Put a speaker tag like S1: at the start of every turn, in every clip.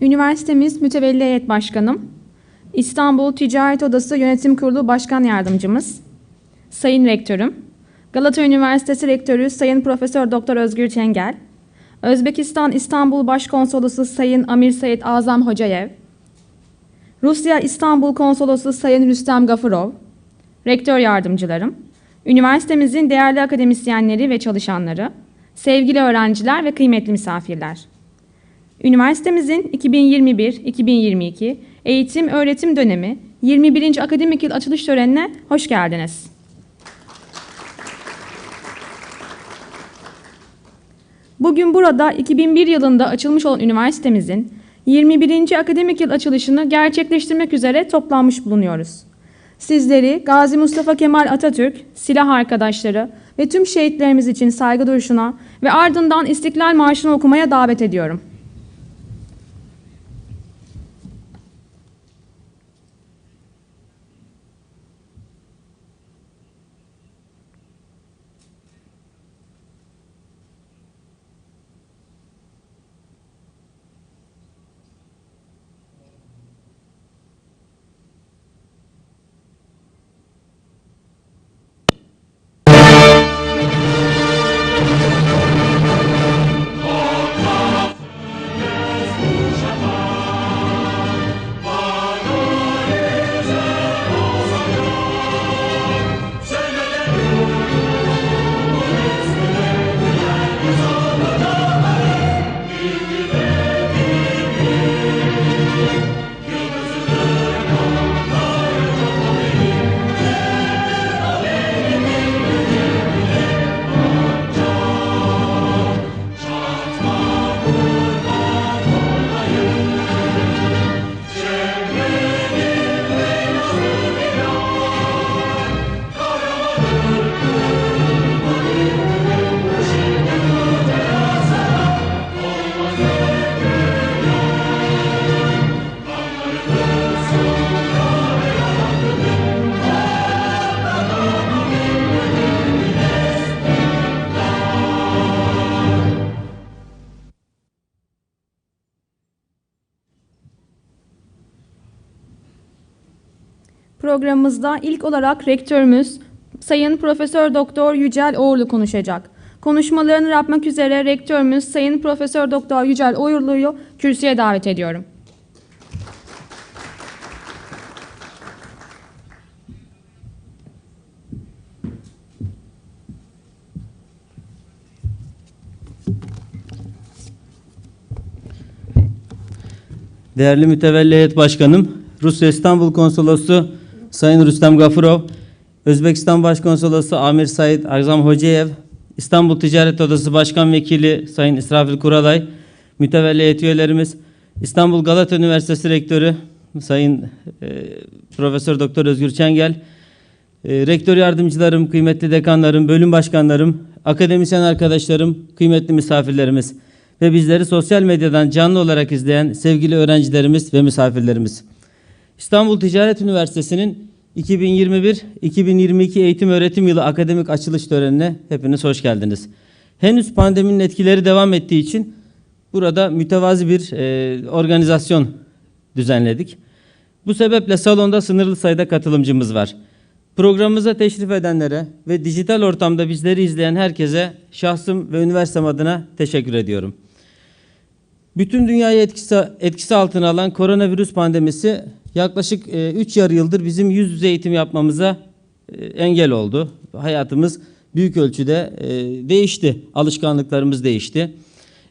S1: Üniversitemiz Mütevelli Heyet Başkanım, İstanbul Ticaret Odası Yönetim Kurulu Başkan Yardımcımız, Sayın Rektörüm, Galata Üniversitesi Rektörü Sayın Profesör Doktor Özgür Çengel, Özbekistan İstanbul Başkonsolosu Sayın Amir Sayit Azam Hocayev, Rusya İstanbul Konsolosu Sayın Rüstem Gafurov, Rektör Yardımcılarım, üniversitemizin değerli akademisyenleri ve çalışanları, sevgili öğrenciler ve kıymetli misafirler. Üniversitemizin 2021-2022 eğitim öğretim dönemi 21. akademik yıl açılış törenine hoş geldiniz. Bugün burada 2001 yılında açılmış olan üniversitemizin 21. akademik yıl açılışını gerçekleştirmek üzere toplanmış bulunuyoruz. Sizleri Gazi Mustafa Kemal Atatürk, silah arkadaşları ve tüm şehitlerimiz için saygı duruşuna ve ardından İstiklal Marşı'nı okumaya davet ediyorum. Programımızda ilk olarak rektörümüz Sayın Profesör Doktor Yücel Oğurlu konuşacak. Konuşmalarını yapmak üzere rektörümüz Sayın Profesör Doktor Yücel Oğurlu'yu kürsüye davet ediyorum.
S2: Değerli Mütevelli Heyet Başkanım, Rusya İstanbul Konsolosu Sayın Rüstem Gafurov, Özbekistan Başkonsolosu Amir Said Agzam Hocayev, İstanbul Ticaret Odası Başkan Vekili Sayın İsrafil Kuralay, mütevelli heyet üyelerimiz, İstanbul Galata Üniversitesi Rektörü Sayın e, Profesör Doktor Özgür Çengel, e, rektör yardımcılarım, kıymetli dekanlarım, bölüm başkanlarım, akademisyen arkadaşlarım, kıymetli misafirlerimiz ve bizleri sosyal medyadan canlı olarak izleyen sevgili öğrencilerimiz ve misafirlerimiz. İstanbul Ticaret Üniversitesi'nin 2021-2022 eğitim öğretim yılı akademik açılış törenine hepiniz hoş geldiniz. Henüz pandeminin etkileri devam ettiği için burada mütevazi bir e, organizasyon düzenledik. Bu sebeple salonda sınırlı sayıda katılımcımız var. Programımıza teşrif edenlere ve dijital ortamda bizleri izleyen herkese şahsım ve üniversitem adına teşekkür ediyorum. Bütün dünyayı etkisi, etkisi altına alan koronavirüs pandemisi yaklaşık 3 yarı yıldır bizim yüz yüze eğitim yapmamıza e, engel oldu. Hayatımız büyük ölçüde e, değişti. Alışkanlıklarımız değişti.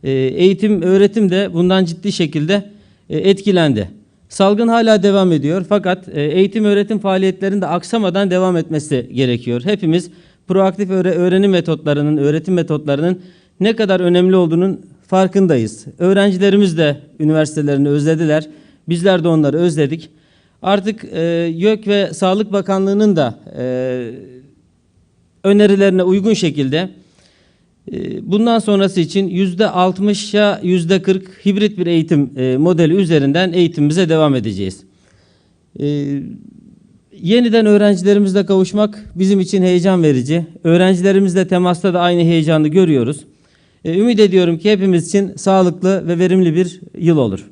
S2: E, eğitim, öğretim de bundan ciddi şekilde e, etkilendi. Salgın hala devam ediyor fakat e, eğitim öğretim faaliyetlerinin de aksamadan devam etmesi gerekiyor. Hepimiz proaktif öğre- öğrenim metotlarının, öğretim metotlarının ne kadar önemli olduğunun farkındayız. Öğrencilerimiz de üniversitelerini özlediler. Bizler de onları özledik. Artık e, YÖK ve Sağlık Bakanlığı'nın da e, önerilerine uygun şekilde e, bundan sonrası için yüzde 60'a yüzde 40 hibrit bir eğitim e, modeli üzerinden eğitimimize devam edeceğiz. E, yeniden öğrencilerimizle kavuşmak bizim için heyecan verici. Öğrencilerimizle temasta da aynı heyecanı görüyoruz. E, ümit ediyorum ki hepimiz için sağlıklı ve verimli bir yıl olur.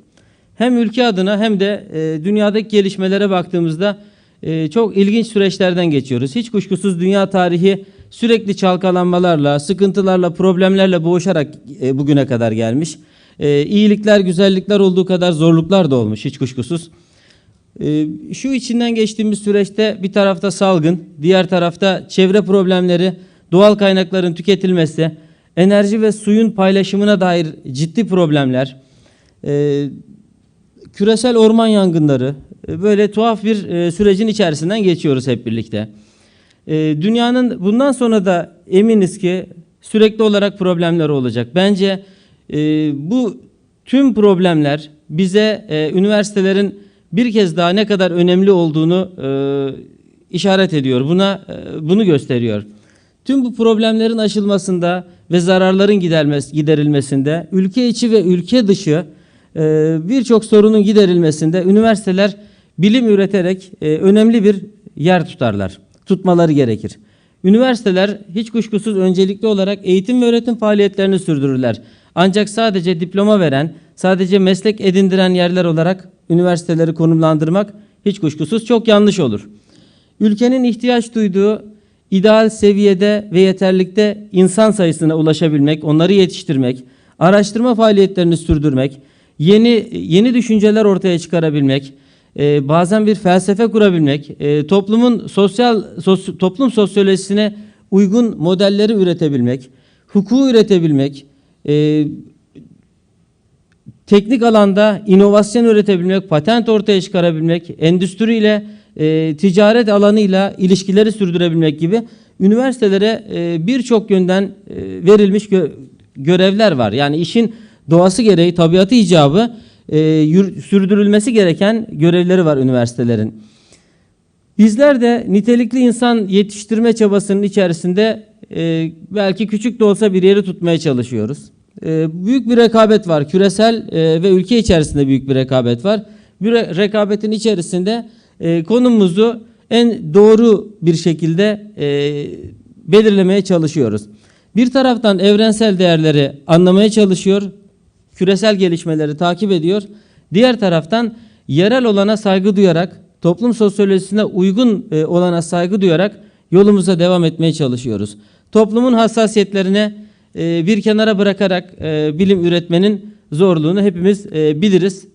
S2: Hem ülke adına hem de e, dünyadaki gelişmelere baktığımızda e, çok ilginç süreçlerden geçiyoruz. Hiç kuşkusuz dünya tarihi sürekli çalkalanmalarla, sıkıntılarla, problemlerle boğuşarak e, bugüne kadar gelmiş. E, iyilikler, güzellikler olduğu kadar zorluklar da olmuş hiç kuşkusuz. Ee, Şu içinden geçtiğimiz süreçte bir tarafta salgın, diğer tarafta çevre problemleri, doğal kaynakların tüketilmesi, enerji ve suyun paylaşımına dair ciddi problemler, e, küresel orman yangınları, e, böyle tuhaf bir e, sürecin içerisinden geçiyoruz hep birlikte. E, Dünyanın bundan sonra da eminiz ki sürekli olarak problemler olacak. Bence bu tüm problemler bize üniversitelerin bir kez daha ne kadar önemli olduğunu işaret ediyor. Buna bunu gösteriyor. Tüm bu problemlerin aşılmasında ve zararların giderilmesinde, ülke içi ve ülke dışı birçok sorunun giderilmesinde üniversiteler bilim üreterek e, önemli bir yer tutarlar. Tutmaları gerekir. Üniversiteler hiç kuşkusuz öncelikli olarak eğitim ve öğretim faaliyetlerini sürdürürler. Ancak sadece diploma veren, sadece meslek edindiren yerler olarak üniversiteleri konumlandırmak hiç kuşkusuz çok yanlış olur. Ülkenin ihtiyaç duyduğu ideal seviyede ve yeterlikte insan sayısına ulaşabilmek, onları yetiştirmek, araştırma faaliyetlerini sürdürmek, yeni yeni düşünceler ortaya çıkarabilmek, e, bazen bir felsefe kurabilmek, e, toplumun sosyal sos- toplum sosyolojisine uygun modelleri üretebilmek, hukuku üretebilmek, e, teknik alanda inovasyon üretebilmek, patent ortaya çıkarabilmek, endüstriyle, e, ticaret alanıyla ilişkileri sürdürebilmek gibi üniversitelere e, birçok yönden e, verilmiş gö- görevler var. Yani işin doğası gereği, tabiatı icabı e, yür- sürdürülmesi gereken görevleri var üniversitelerin. Bizler de nitelikli insan yetiştirme çabasının içerisinde e, belki küçük de olsa bir yeri tutmaya çalışıyoruz. E, büyük bir rekabet var. Küresel e, ve ülke içerisinde büyük bir rekabet var. Re- rekabetin içerisinde e, konumumuzu en doğru bir şekilde e, belirlemeye çalışıyoruz. Bir taraftan evrensel değerleri anlamaya çalışıyor, küresel gelişmeleri takip ediyor. Diğer taraftan yerel olana saygı duyarak, toplum sosyolojisine uygun e, olana saygı duyarak yolumuza devam etmeye çalışıyoruz. Toplumun hassasiyetlerine e, bir kenara bırakarak e, bilim üretmenin zorluğunu hepimiz biliriz.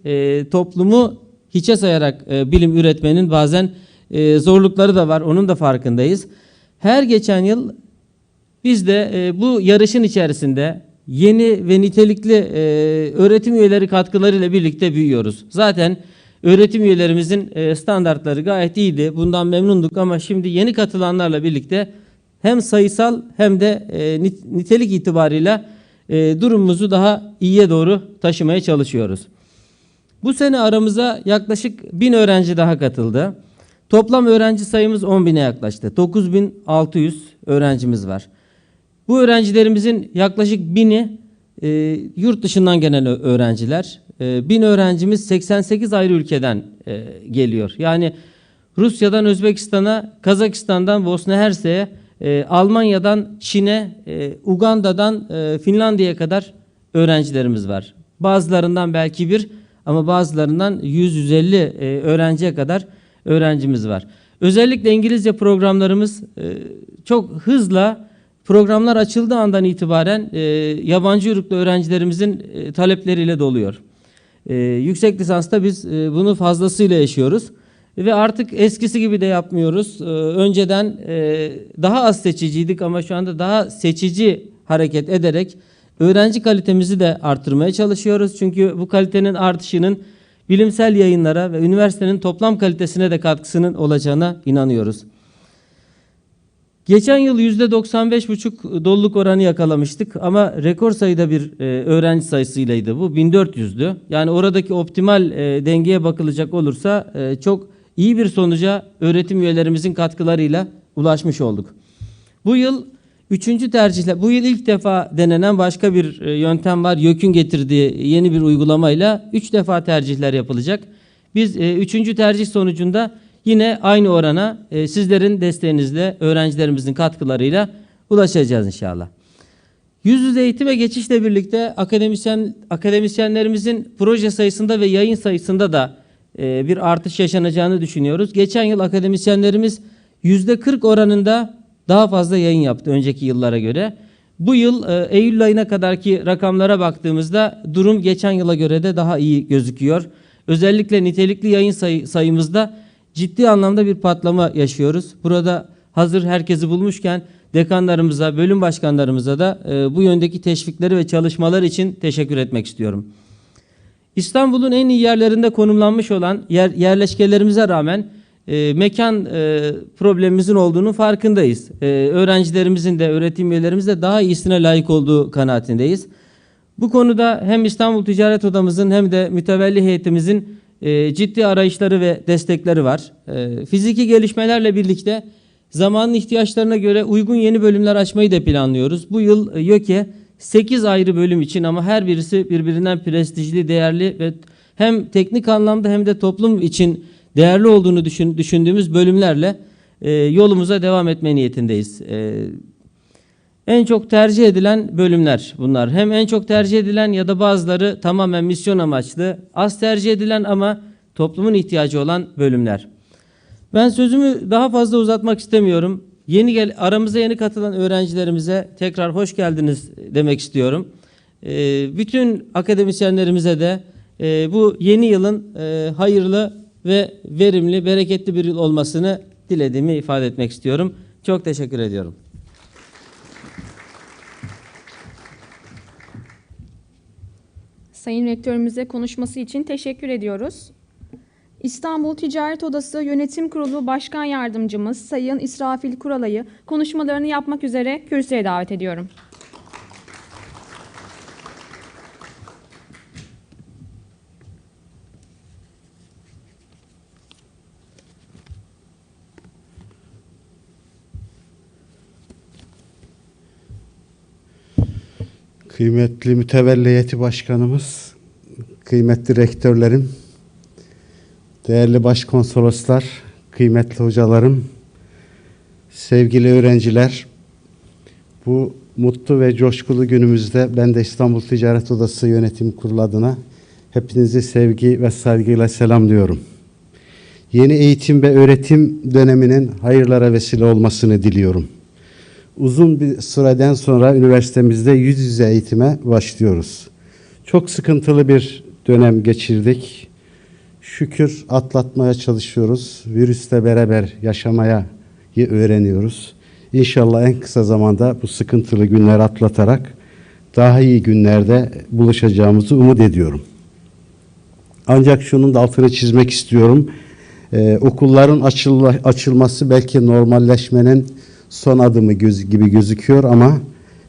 S2: Toplumu hiçe sayarak bilim üretmenin bazen zorlukları da var, onun da farkındayız. Her geçen yıl biz de bu yarışın içerisinde yeni ve nitelikli e, öğretim üyeleri katkılarıyla birlikte büyüyoruz. Zaten öğretim üyelerimizin e, standartları gayet iyiydi. Bundan memnunduk ama şimdi yeni katılanlarla birlikte hem sayısal hem de e, nit- nitelik itibarıyla e, durumumuzu daha iyiye doğru taşımaya çalışıyoruz. Bu sene aramıza yaklaşık 1000 öğrenci daha katıldı. Toplam öğrenci sayımız 10 bine yaklaştı. 9600 öğrencimiz var. Bu öğrencilerimizin yaklaşık bini e, yurt dışından gelen öğrenciler. E, bin öğrencimiz 88 ayrı ülkeden e, geliyor. Yani Rusya'dan Özbekistan'a, Kazakistan'dan Bosna Hersek'e, e, Almanya'dan Çin'e, e, Uganda'dan e, Finlandiya'ya kadar öğrencilerimiz var. Bazılarından belki bir ama bazılarından 100-150 e, öğrenciye kadar öğrencimiz var. Özellikle İngilizce programlarımız e, çok hızla programlar açıldığı andan itibaren e, yabancı uyruklu öğrencilerimizin e, talepleriyle doluyor. E, yüksek lisansta biz e, bunu fazlasıyla yaşıyoruz ve artık eskisi gibi de yapmıyoruz. E, önceden e, daha az seçiciydik ama şu anda daha seçici hareket ederek öğrenci kalitemizi de arttırmaya çalışıyoruz. Çünkü bu kalitenin artışının bilimsel yayınlara ve üniversitenin toplam kalitesine de katkısının olacağına inanıyoruz. Geçen yıl %95,5 doluluk oranı yakalamıştık ama rekor sayıda bir e, öğrenci sayısıylaydı bu 1400'dü. Yani oradaki optimal e, dengeye bakılacak olursa e, çok iyi bir sonuca öğretim üyelerimizin katkılarıyla ulaşmış olduk. Bu yıl üçüncü tercihle, bu yıl ilk defa denenen başka bir e, yöntem var. YÖK'ün getirdiği yeni bir uygulamayla üç defa tercihler yapılacak. Biz e, üçüncü tercih sonucunda yine aynı orana e, sizlerin desteğinizle, öğrencilerimizin katkılarıyla ulaşacağız inşallah. Yüz yüze eğitime geçişle birlikte akademisyen akademisyenlerimizin proje sayısında ve yayın sayısında da e, bir artış yaşanacağını düşünüyoruz. Geçen yıl akademisyenlerimiz yüzde 40 oranında daha fazla yayın yaptı önceki yıllara göre. Bu yıl e, Eylül ayına kadarki rakamlara baktığımızda durum geçen yıla göre de daha iyi gözüküyor. Özellikle nitelikli yayın sayı, sayımızda ciddi anlamda bir patlama yaşıyoruz. Burada hazır herkesi bulmuşken dekanlarımıza, bölüm başkanlarımıza da e, bu yöndeki teşvikleri ve çalışmalar için teşekkür etmek istiyorum. İstanbul'un en iyi yerlerinde konumlanmış olan yer, yerleşkelerimize rağmen e, mekan e, problemimizin olduğunu farkındayız. E, öğrencilerimizin de öğretim üyelerimizin de daha iyisine layık olduğu kanaatindeyiz. Bu konuda hem İstanbul Ticaret Odamızın hem de mütevelli heyetimizin e, ciddi arayışları ve destekleri var. E, fiziki gelişmelerle birlikte zamanın ihtiyaçlarına göre uygun yeni bölümler açmayı da planlıyoruz. Bu yıl e, YÖK'e 8 ayrı bölüm için ama her birisi birbirinden prestijli, değerli ve hem teknik anlamda hem de toplum için değerli olduğunu düşün, düşündüğümüz bölümlerle e, yolumuza devam etme niyetindeyiz. E, en çok tercih edilen bölümler bunlar. Hem en çok tercih edilen ya da bazıları tamamen misyon amaçlı, az tercih edilen ama toplumun ihtiyacı olan bölümler. Ben sözümü daha fazla uzatmak istemiyorum. Yeni gel aramıza yeni katılan öğrencilerimize tekrar hoş geldiniz demek istiyorum. Ee, bütün akademisyenlerimize de e, bu yeni yılın e, hayırlı ve verimli, bereketli bir yıl olmasını dilediğimi ifade etmek istiyorum. Çok teşekkür ediyorum.
S1: Sayın Rektörümüze konuşması için teşekkür ediyoruz. İstanbul Ticaret Odası Yönetim Kurulu Başkan Yardımcımız Sayın İsrafil Kuralay'ı konuşmalarını yapmak üzere kürsüye davet ediyorum.
S3: Kıymetli mütevelli heyeti başkanımız, kıymetli rektörlerim, değerli başkonsoloslar, kıymetli hocalarım, sevgili öğrenciler, bu mutlu ve coşkulu günümüzde ben de İstanbul Ticaret Odası Yönetim Kurulu adına hepinizi sevgi ve saygıyla selamlıyorum. Yeni eğitim ve öğretim döneminin hayırlara vesile olmasını diliyorum. Uzun bir süreden sonra üniversitemizde yüz yüze eğitime başlıyoruz. Çok sıkıntılı bir dönem geçirdik. Şükür atlatmaya çalışıyoruz. Virüsle beraber yaşamaya öğreniyoruz. İnşallah en kısa zamanda bu sıkıntılı günleri atlatarak daha iyi günlerde buluşacağımızı umut ediyorum. Ancak şunun da altını çizmek istiyorum. Ee, okulların açılma, açılması belki normalleşmenin son adımı göz, gibi gözüküyor ama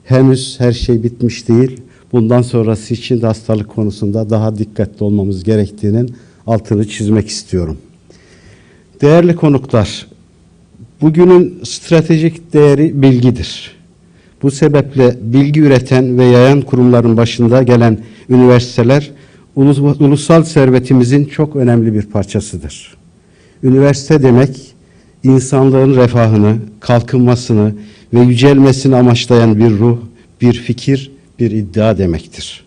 S3: henüz her şey bitmiş değil. Bundan sonrası için de hastalık konusunda daha dikkatli olmamız gerektiğinin altını çizmek istiyorum. Değerli konuklar, bugünün stratejik değeri bilgidir. Bu sebeple bilgi üreten ve yayan kurumların başında gelen üniversiteler ulusal servetimizin çok önemli bir parçasıdır. Üniversite demek insanlığın refahını, kalkınmasını ve yücelmesini amaçlayan bir ruh, bir fikir, bir iddia demektir.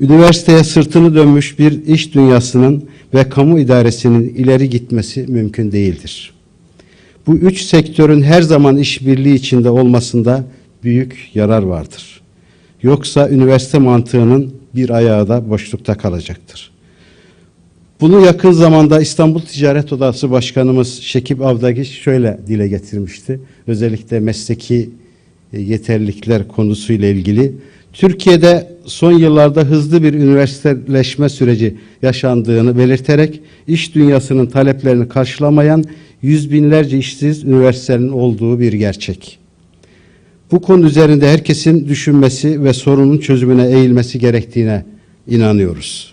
S3: Üniversiteye sırtını dönmüş bir iş dünyasının ve kamu idaresinin ileri gitmesi mümkün değildir. Bu üç sektörün her zaman işbirliği içinde olmasında büyük yarar vardır. Yoksa üniversite mantığının bir ayağı da boşlukta kalacaktır. Bunu yakın zamanda İstanbul Ticaret Odası Başkanımız Şekip Avdagiç şöyle dile getirmişti. Özellikle mesleki e, yeterlilikler konusuyla ilgili. Türkiye'de son yıllarda hızlı bir üniversiteleşme süreci yaşandığını belirterek iş dünyasının taleplerini karşılamayan yüz binlerce işsiz üniversitenin olduğu bir gerçek. Bu konu üzerinde herkesin düşünmesi ve sorunun çözümüne eğilmesi gerektiğine inanıyoruz.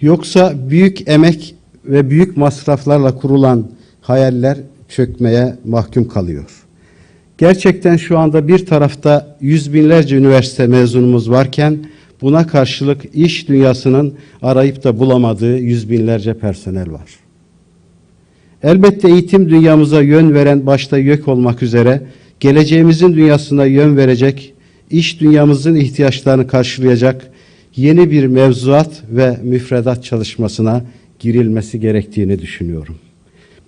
S3: Yoksa büyük emek ve büyük masraflarla kurulan hayaller çökmeye mahkum kalıyor. Gerçekten şu anda bir tarafta yüz binlerce üniversite mezunumuz varken buna karşılık iş dünyasının arayıp da bulamadığı yüz binlerce personel var. Elbette eğitim dünyamıza yön veren başta YÖK olmak üzere geleceğimizin dünyasına yön verecek, iş dünyamızın ihtiyaçlarını karşılayacak yeni bir mevzuat ve müfredat çalışmasına girilmesi gerektiğini düşünüyorum.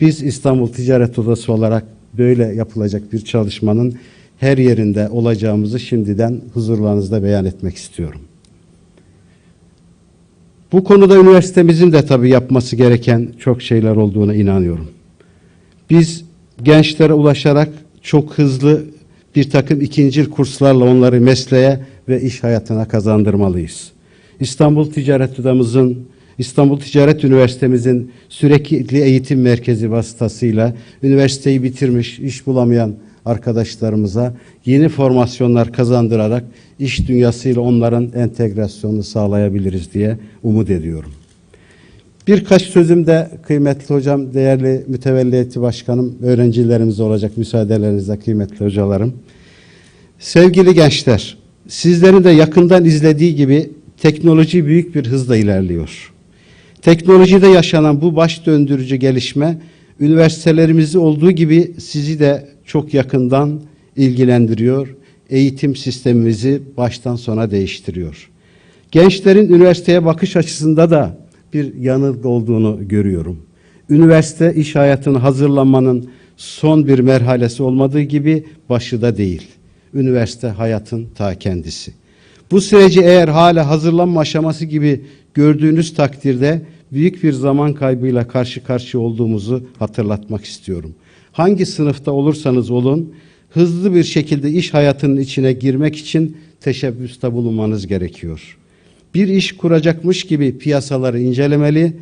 S3: Biz İstanbul Ticaret Odası olarak böyle yapılacak bir çalışmanın her yerinde olacağımızı şimdiden huzurlarınızda beyan etmek istiyorum. Bu konuda üniversitemizin de tabii yapması gereken çok şeyler olduğuna inanıyorum. Biz gençlere ulaşarak çok hızlı bir takım ikincil kurslarla onları mesleğe ve iş hayatına kazandırmalıyız. İstanbul Ticaret Odamızın, İstanbul Ticaret Üniversitemizin sürekli eğitim merkezi vasıtasıyla üniversiteyi bitirmiş, iş bulamayan arkadaşlarımıza yeni formasyonlar kazandırarak iş dünyasıyla onların entegrasyonunu sağlayabiliriz diye umut ediyorum. Birkaç sözüm de kıymetli hocam, değerli mütevelli heyeti başkanım, öğrencilerimiz olacak müsaadelerinizle kıymetli hocalarım. Sevgili gençler, sizlerin de yakından izlediği gibi teknoloji büyük bir hızla ilerliyor. Teknolojide yaşanan bu baş döndürücü gelişme üniversitelerimizi olduğu gibi sizi de çok yakından ilgilendiriyor. Eğitim sistemimizi baştan sona değiştiriyor. Gençlerin üniversiteye bakış açısında da bir yanılgı olduğunu görüyorum. Üniversite iş hayatına hazırlanmanın son bir merhalesi olmadığı gibi başı da değil. Üniversite hayatın ta kendisi. Bu süreci eğer hala hazırlanma aşaması gibi gördüğünüz takdirde büyük bir zaman kaybıyla karşı karşıya olduğumuzu hatırlatmak istiyorum. Hangi sınıfta olursanız olun hızlı bir şekilde iş hayatının içine girmek için teşebbüste bulunmanız gerekiyor. Bir iş kuracakmış gibi piyasaları incelemeli,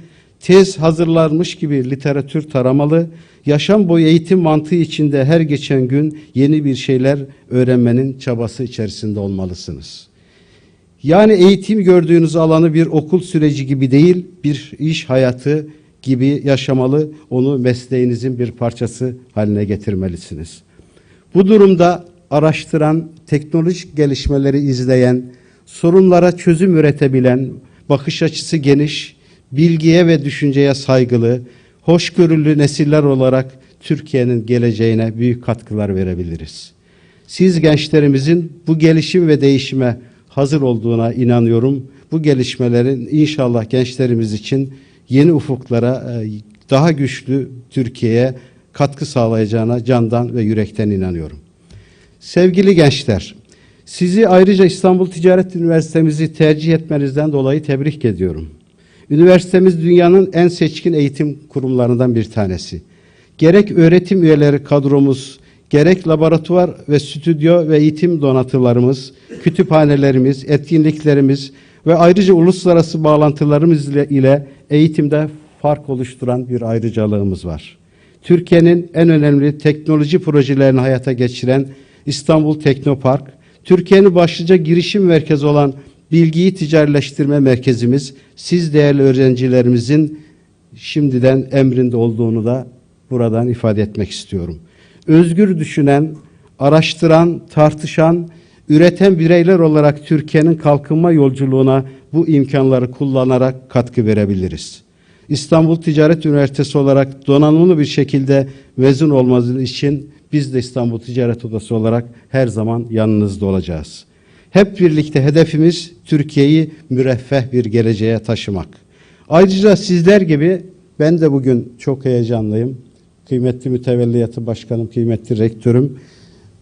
S3: tez hazırlarmış gibi literatür taramalı, yaşam boyu eğitim mantığı içinde her geçen gün yeni bir şeyler öğrenmenin çabası içerisinde olmalısınız. Yani eğitim gördüğünüz alanı bir okul süreci gibi değil, bir iş hayatı gibi yaşamalı, onu mesleğinizin bir parçası haline getirmelisiniz. Bu durumda araştıran, teknolojik gelişmeleri izleyen, sorunlara çözüm üretebilen, bakış açısı geniş, bilgiye ve düşünceye saygılı, hoşgörülü nesiller olarak Türkiye'nin geleceğine büyük katkılar verebiliriz. Siz gençlerimizin bu gelişim ve değişime hazır olduğuna inanıyorum. Bu gelişmelerin inşallah gençlerimiz için yeni ufuklara, e, daha güçlü Türkiye'ye katkı sağlayacağına candan ve yürekten inanıyorum. Sevgili gençler, sizi ayrıca İstanbul Ticaret Üniversitemizi tercih etmenizden dolayı tebrik ediyorum. Üniversitemiz dünyanın en seçkin eğitim kurumlarından bir tanesi. Gerek öğretim üyeleri kadromuz, gerek laboratuvar ve stüdyo ve eğitim donatılarımız, kütüphanelerimiz, etkinliklerimiz ve ayrıca uluslararası bağlantılarımız ile, ile eğitimde fark oluşturan bir ayrıcalığımız var. Türkiye'nin en önemli teknoloji projelerini hayata geçiren İstanbul Teknopark, Türkiye'nin başlıca girişim merkezi olan bilgiyi ticarileştirme merkezimiz, siz değerli öğrencilerimizin şimdiden emrinde olduğunu da buradan ifade etmek istiyorum. Özgür düşünen, araştıran, tartışan, üreten bireyler olarak Türkiye'nin kalkınma yolculuğuna bu imkanları kullanarak katkı verebiliriz. İstanbul Ticaret Üniversitesi olarak donanımlı bir şekilde mezun olmanız için biz de İstanbul Ticaret Odası olarak her zaman yanınızda olacağız. Hep birlikte hedefimiz Türkiye'yi müreffeh bir geleceğe taşımak. Ayrıca sizler gibi ben de bugün çok heyecanlıyım. Kıymetli mütevelliyatı başkanım, kıymetli rektörüm.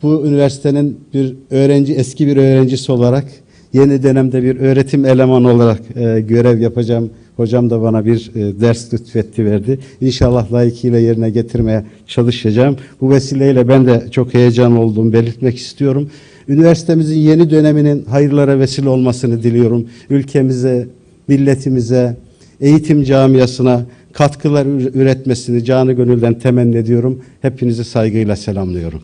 S3: Bu üniversitenin bir öğrenci, eski bir öğrencisi olarak yeni dönemde bir öğretim elemanı olarak e, görev yapacağım. Hocam da bana bir e, ders lütfetti verdi. İnşallah layıkıyla yerine getirmeye çalışacağım. Bu vesileyle ben de çok heyecan olduğumu belirtmek istiyorum. Üniversitemizin yeni döneminin hayırlara vesile olmasını diliyorum. Ülkemize, milletimize, eğitim camiasına katkılar üretmesini canı gönülden temenni ediyorum. Hepinizi saygıyla selamlıyorum.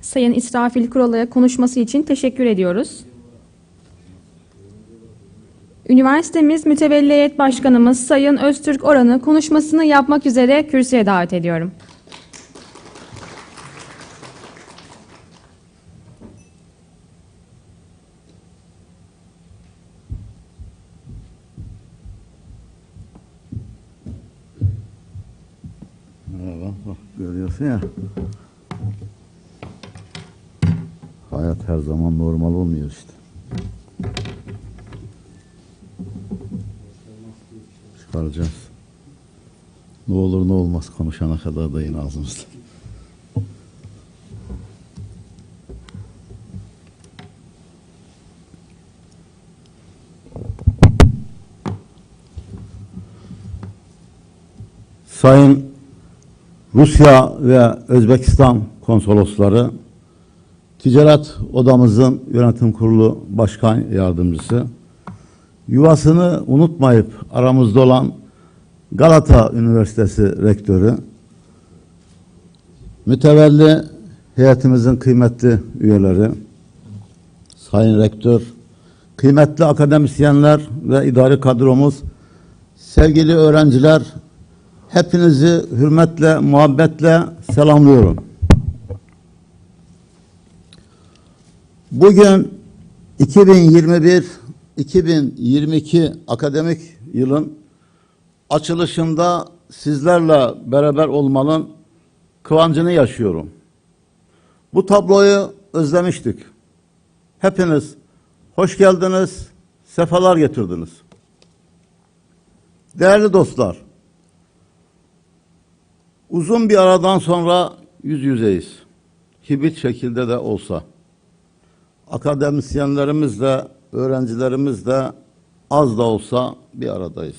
S1: Sayın İsrafil Kural'a konuşması için teşekkür ediyoruz. Üniversitemiz Mütevelli Heyet Başkanımız Sayın Öztürk Oran'ı konuşmasını yapmak üzere kürsüye davet ediyorum.
S4: Konuşana kadar da yine ağzımızda. Sayın Rusya ve Özbekistan konsolosları, Ticaret Odamızın Yönetim Kurulu Başkan Yardımcısı, yuvasını unutmayıp aramızda olan Galata Üniversitesi Rektörü, mütevelli heyetimizin kıymetli üyeleri, Sayın Rektör, kıymetli akademisyenler ve idari kadromuz, sevgili öğrenciler, hepinizi hürmetle, muhabbetle selamlıyorum. Bugün 2021-2022 akademik yılın açılışında sizlerle beraber olmanın kıvancını yaşıyorum. Bu tabloyu özlemiştik. Hepiniz hoş geldiniz, sefalar getirdiniz. Değerli dostlar, uzun bir aradan sonra yüz yüzeyiz. Hibrit şekilde de olsa. Akademisyenlerimizle, öğrencilerimizle az da olsa bir aradayız.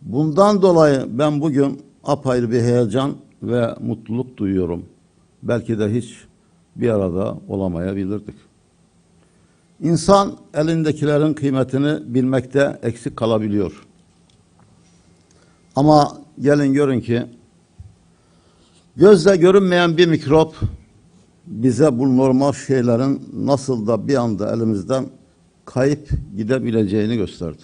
S4: Bundan dolayı ben bugün apayrı bir heyecan ve mutluluk duyuyorum. Belki de hiç bir arada olamayabilirdik. İnsan elindekilerin kıymetini bilmekte eksik kalabiliyor. Ama gelin görün ki gözle görünmeyen bir mikrop bize bu normal şeylerin nasıl da bir anda elimizden kayıp gidebileceğini gösterdi.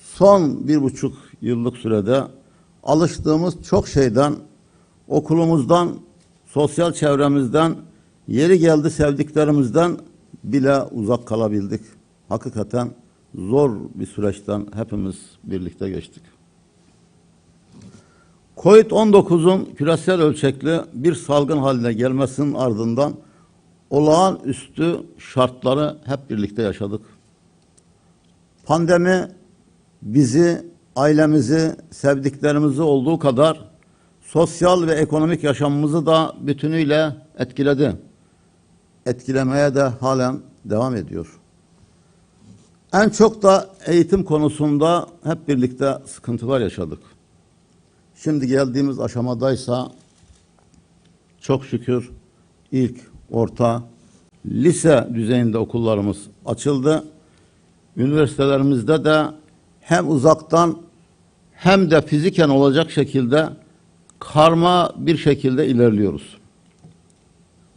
S4: Son bir buçuk yıllık sürede alıştığımız çok şeyden, okulumuzdan, sosyal çevremizden, yeri geldi sevdiklerimizden bile uzak kalabildik. Hakikaten zor bir süreçten hepimiz birlikte geçtik. Covid-19'un küresel ölçekli bir salgın haline gelmesinin ardından olağanüstü şartları hep birlikte yaşadık. Pandemi bizi, ailemizi, sevdiklerimizi olduğu kadar sosyal ve ekonomik yaşamımızı da bütünüyle etkiledi. Etkilemeye de halen devam ediyor. En çok da eğitim konusunda hep birlikte sıkıntılar yaşadık. Şimdi geldiğimiz aşamadaysa çok şükür ilk, orta, lise düzeyinde okullarımız açıldı. Üniversitelerimizde de hem uzaktan hem de fiziken olacak şekilde karma bir şekilde ilerliyoruz.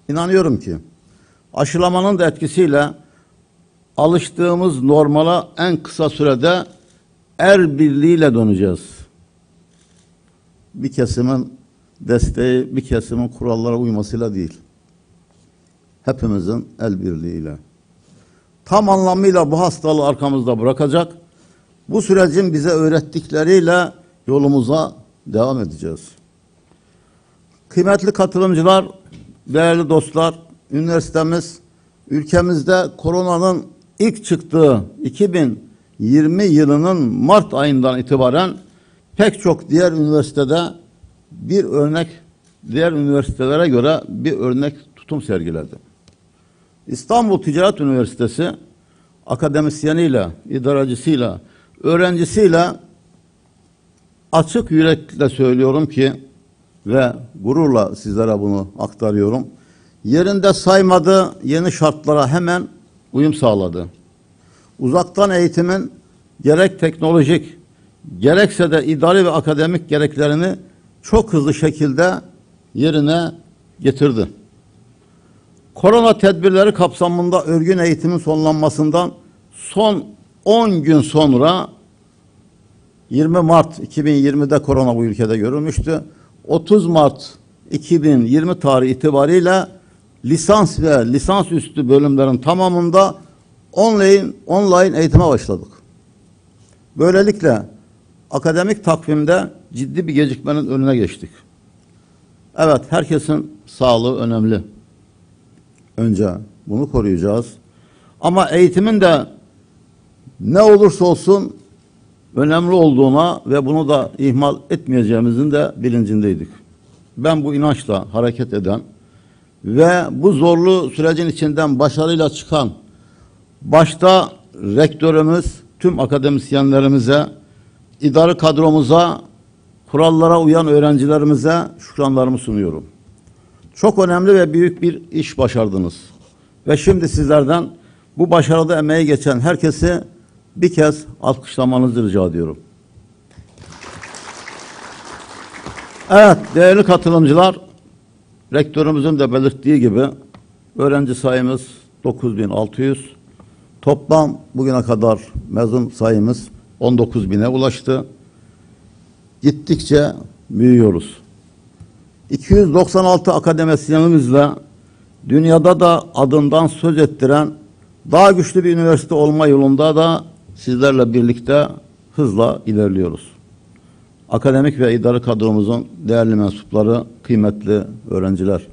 S4: İnanıyorum ki aşılamanın da etkisiyle alıştığımız normala en kısa sürede er birliğiyle döneceğiz. Bir kesimin desteği, bir kesimin kurallara uymasıyla değil. Hepimizin el birliğiyle. Tam anlamıyla bu hastalığı arkamızda bırakacak. Bu sürecin bize öğrettikleriyle yolumuza devam edeceğiz. Kıymetli katılımcılar, değerli dostlar, üniversitemiz ülkemizde koronanın ilk çıktığı 2020 yılının Mart ayından itibaren pek çok diğer üniversitede bir örnek, diğer üniversitelere göre bir örnek tutum sergiledi. İstanbul Ticaret Üniversitesi akademisyeniyle, idarecisiyle, öğrencisiyle açık yürekle söylüyorum ki ve gururla sizlere bunu aktarıyorum. Yerinde saymadı, yeni şartlara hemen uyum sağladı. Uzaktan eğitimin gerek teknolojik, gerekse de idari ve akademik gereklerini çok hızlı şekilde yerine getirdi. Korona tedbirleri kapsamında örgün eğitimin sonlanmasından son 10 gün sonra 20 Mart 2020'de korona bu ülkede görülmüştü. 30 Mart 2020 tarihi itibariyle lisans ve lisans üstü bölümlerin tamamında online online eğitime başladık. Böylelikle akademik takvimde ciddi bir gecikmenin önüne geçtik. Evet, herkesin sağlığı önemli. Önce bunu koruyacağız. Ama eğitimin de ne olursa olsun önemli olduğuna ve bunu da ihmal etmeyeceğimizin de bilincindeydik. Ben bu inançla hareket eden ve bu zorlu sürecin içinden başarıyla çıkan başta rektörümüz, tüm akademisyenlerimize, idari kadromuza, kurallara uyan öğrencilerimize şükranlarımı sunuyorum. Çok önemli ve büyük bir iş başardınız. Ve şimdi sizlerden bu başarıda emeği geçen herkesi bir kez alkışlamanızı rica ediyorum. Evet, değerli katılımcılar, rektörümüzün de belirttiği gibi öğrenci sayımız 9600. Toplam bugüne kadar mezun sayımız 19 bine ulaştı. Gittikçe büyüyoruz. 296 akademisyenimizle dünyada da adından söz ettiren daha güçlü bir üniversite olma yolunda da sizlerle birlikte hızla ilerliyoruz. Akademik ve idari kadromuzun değerli mensupları, kıymetli öğrenciler.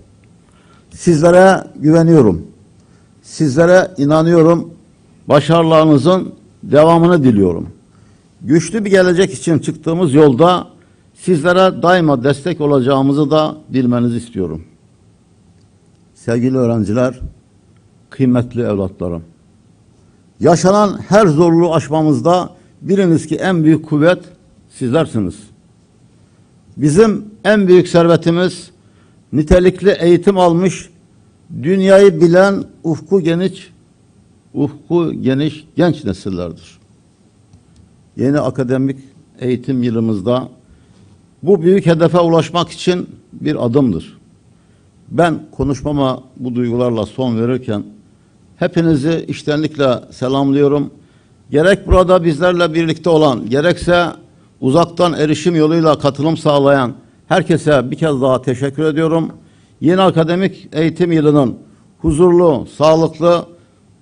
S4: Sizlere güveniyorum. Sizlere inanıyorum. Başarılarınızın devamını diliyorum. Güçlü bir gelecek için çıktığımız yolda sizlere daima destek olacağımızı da bilmenizi istiyorum. Sevgili öğrenciler, kıymetli evlatlarım. Yaşanan her zorluğu aşmamızda biliniz ki en büyük kuvvet sizlersiniz. Bizim en büyük servetimiz nitelikli eğitim almış, dünyayı bilen ufku geniş, ufku geniş genç nesillerdir. Yeni akademik eğitim yılımızda bu büyük hedefe ulaşmak için bir adımdır. Ben konuşmama bu duygularla son verirken hepinizi iştenlikle selamlıyorum. Gerek burada bizlerle birlikte olan, gerekse uzaktan erişim yoluyla katılım sağlayan herkese bir kez daha teşekkür ediyorum. Yeni akademik eğitim yılının huzurlu, sağlıklı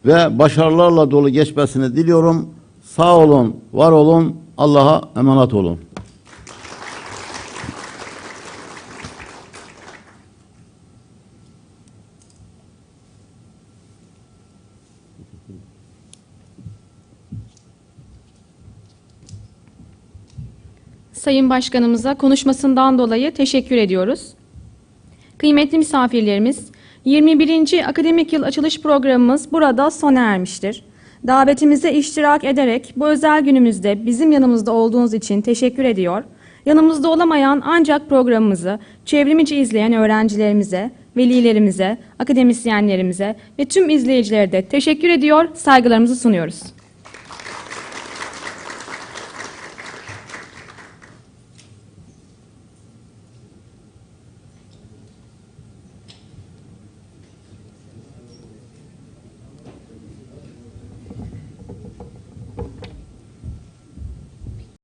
S4: ve başarılarla dolu geçmesini diliyorum. Sağ olun, var olun, Allah'a emanet olun.
S1: Sayın Başkanımıza konuşmasından dolayı teşekkür ediyoruz. Kıymetli misafirlerimiz, 21. Akademik Yıl Açılış Programımız burada sona ermiştir. Davetimize iştirak ederek bu özel günümüzde bizim yanımızda olduğunuz için teşekkür ediyor. Yanımızda olamayan ancak programımızı çevrimiçi izleyen öğrencilerimize, velilerimize, akademisyenlerimize ve tüm izleyicilere de teşekkür ediyor, saygılarımızı sunuyoruz.